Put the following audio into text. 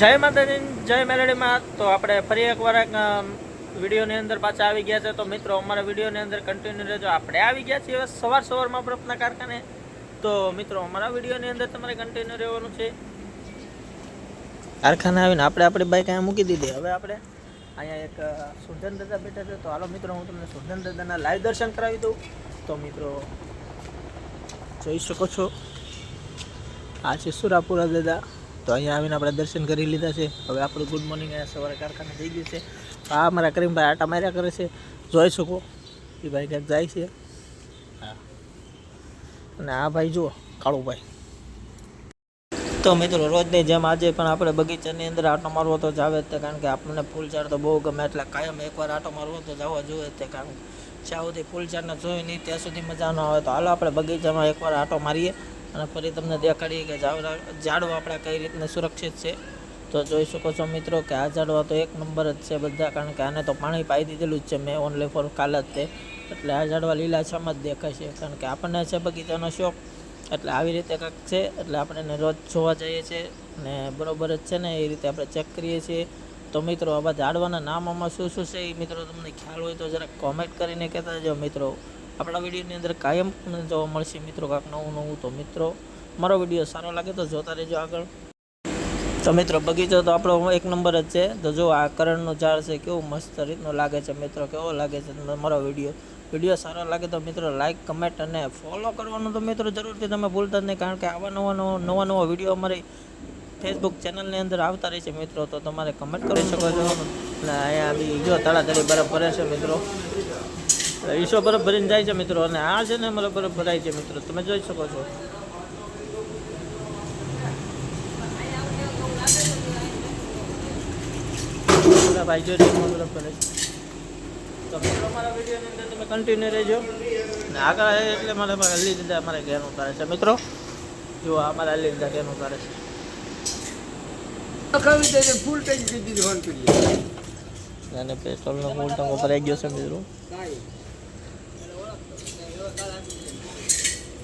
જય માતાજી, જય મેલડીમાં. તો આપણે ફરી એકવાર એક વિડીયોની અંદર પાછા આવી ગયા છે. તો મિત્રો, અમારા વિડીયોની અંદર કન્ટિન્યુ રહેજો. આપણે આવી ગયા છીએ સવાર સવારમાં બરફના કારખાને. તો મિત્રો, અમારા વિડીયોની અંદર તમારે કન્ટિન્યુ રહેવાનું છે. કારખાને આવીને આપણે આપણી બાઈક અહીંયા મૂકી દીધી. હવે આપણે અહીંયા એક સુધન દાદા બેઠા છે. તો હાલો મિત્રો, હું તમને સુધન દાદાના લાઈવ દર્શન કરાવી દઉં. તો મિત્રો, જોઈ શકો છો. આ છે સુરાપુરા દાદા. તો અહીંયા આવીને આપણે દર્શન કરી લીધા છે. હવે આપણું ગુડ મોર્નિંગ અહીંયા સવારે કારખાને થઈ ગયું છે. આ અમારા કરીમભાઈ આટા માર્યા કરે છે. જોઈ શકો. એ ભાઈ ક્યાંક જાય છે. હા. અને આ ભાઈ જુઓ કાળુભાઈ તો મિત્રો, રોજની જેમ આજે પણ આપણે બગીચાની અંદર આટો મારવો તો જાવે જ તે, કારણ કે આપણને ફૂલઝાડ તો બહુ ગમે. એટલે કાયમ એકવાર આટો મારવો તો જવા જોઈએ તે, કારણ જ્યાં સુધી ફૂલઝાડને જોઈ નહીં ત્યાં સુધી મજા ન આવે. તો હાલો આપણે બગીચામાં એકવાર આટો મારીએ. અને ફરી તમને દેખાડીએ કે ઝાડવા આપણા કઈ રીતના સુરક્ષિત છે. તો જોઈ શકો છો મિત્રો કે આ ઝાડવા તો એક નંબર જ છે બધા, કારણ કે આને તો પાણી પાઈ દીધેલું જ છે મેં ઓનલી ફોર કાલ જ તે. એટલે આ ઝાડવા લીલાછમ જ દેખાય છે કારણ કે આપણને છે બગીચાનો શોખ. એટલે આવી રીતે કંઈક છે, એટલે આપણે એને રોજ જોવા જઈએ છીએ અને બરોબર જ છે ને, એ રીતે આપણે ચેક કરીએ છીએ. તો મિત્રો, આવા ઝાડવાના નામોમાં શું શું છે એ મિત્રો તમને ખ્યાલ હોય તો જરાક કોમેન્ટ કરીને કહેતા જાઓ મિત્રો. આપણા વિડીયોની અંદર કાયમ જોવા મળશે. મિત્રો, કાંક નવું નવું તો મિત્રો, મારો વીડિયો સારો લાગે તો જોતા રહેજો આગળ. તો મિત્રો, બગીચો તો આપણો એક નંબર જ છે. તો જો આ કરણનો ઝાડ છે, કેવું મસ્ત રીતનો લાગે છે મિત્રો, કેવો લાગે છે મારો વીડિયો? વીડિયો સારો લાગે તો મિત્રો લાઇક કમેન્ટ અને ફોલો કરવાનું તો મિત્રો જરૂરથી તમે ભૂલતા જ નહીં, કારણ કે આવા નવા નવા નવા નવા વીડિયો અમારી ફેસબુક ચેનલની અંદર આવતા રહે છે મિત્રો. તો તમારે કમેન્ટ કરી શકો છો. અને અહીંયા બી જો તળાતળી બરફ પડે છે મિત્રો. ઈસો બરફ ભરીને જાય છે મિત્રો અને આ છે ને મતલબ બરફ ભરાય છે મિત્રો તમે જોઈ શકો છો. ભાઈ જો બરફ ભરે છે. તો મિત્રો મારા વિડીયોની અંદર તમે કન્ટિન્યુ રહેજો. ને આગળ એટલે મારે હલ્લી દીધા અમારે ઘેર ઉતારે છે. મિત્રો જો અમારે હલ્લી દીધા ઘેર ઉતારે છે. ફૂલ ટેન્ક દીધી કરી અને પેટ્રોલનો ફૂલ ટંકો ભરાઈ ગયો છે મિત્રો.